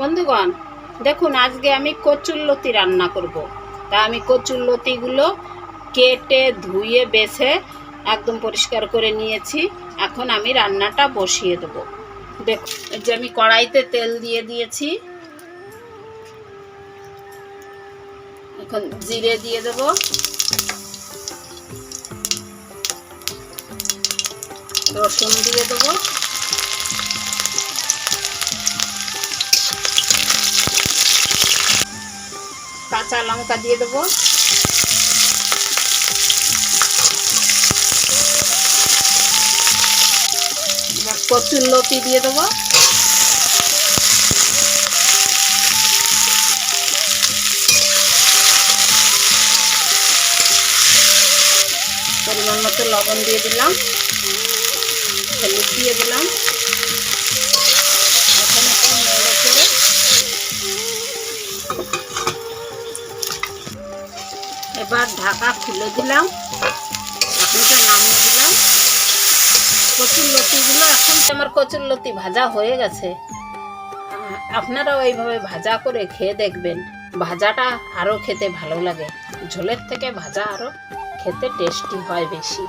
বন্ধুগণ, দেখুন, আজকে আমি কচুরলতি রান্না করব। তা আমি কচুরলতিগুলো কেটে, ধুয়ে, বেছে একদম পরিষ্কার করে নিয়েছি। এখন আমি রান্নাটা বসিয়ে দেবো। এই যে আমি কড়াইতে তেল দিয়ে দিয়েছি। এখন জিরে দিয়ে দেব। রসুন দিয়ে দেবো। কাঁচা লঙ্কা দিয়ে দেবো। কচুর লতি দিয়ে দেবো। পরিমাণ মতো লবণ দিয়ে দিলাম। হলুদ দিয়ে দিলাম। এখন একটু নেড়ে এবার ঢাকা খুলে দিলাম। আপনাকে নামিয়ে দিলাম। কচুর লতিগুলো এখন আমার কচুর লতি ভাজা হয়ে গেছে। আপনারাও এইভাবে ভাজা করে খেয়ে দেখবেন। ভাজাটা আরও খেতে ভালো লাগে। ঝোলের থেকে ভাজা আরও খেতে টেস্টি হয় বেশি।